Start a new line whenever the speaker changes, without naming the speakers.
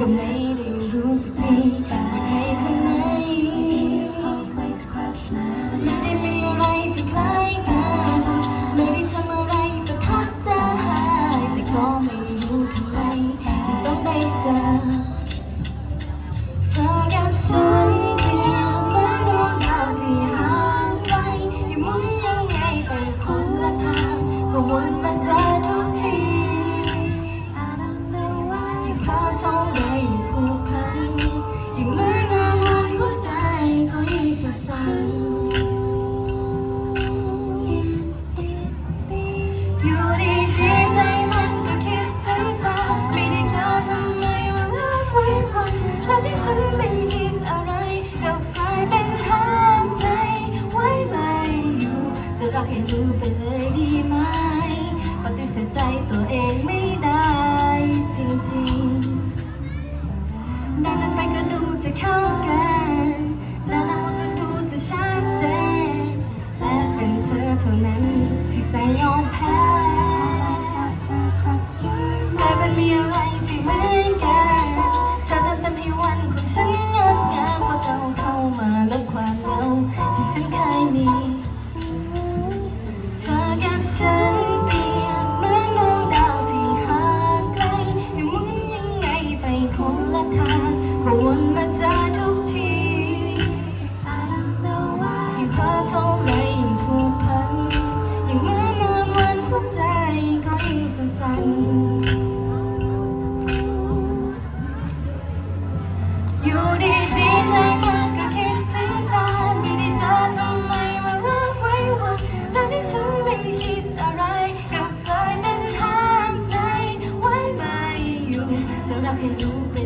ก็ไม่ได้รู้สึกดีว่าใครคนไหนไม่ได้มีอะไรที่คล้ายกันไม่ได้ทำอะไรประทับใจแต่ก็ไม่รู้ทำไมต้องได้เจอเธอกับฉันเหมือนดวงดาวที่ห่างไกลอยู่มุมยังไงไปคนละทางก็วนมาเจอ จากให้รู้ไปเลยดีไหม i'm gonna la pelota.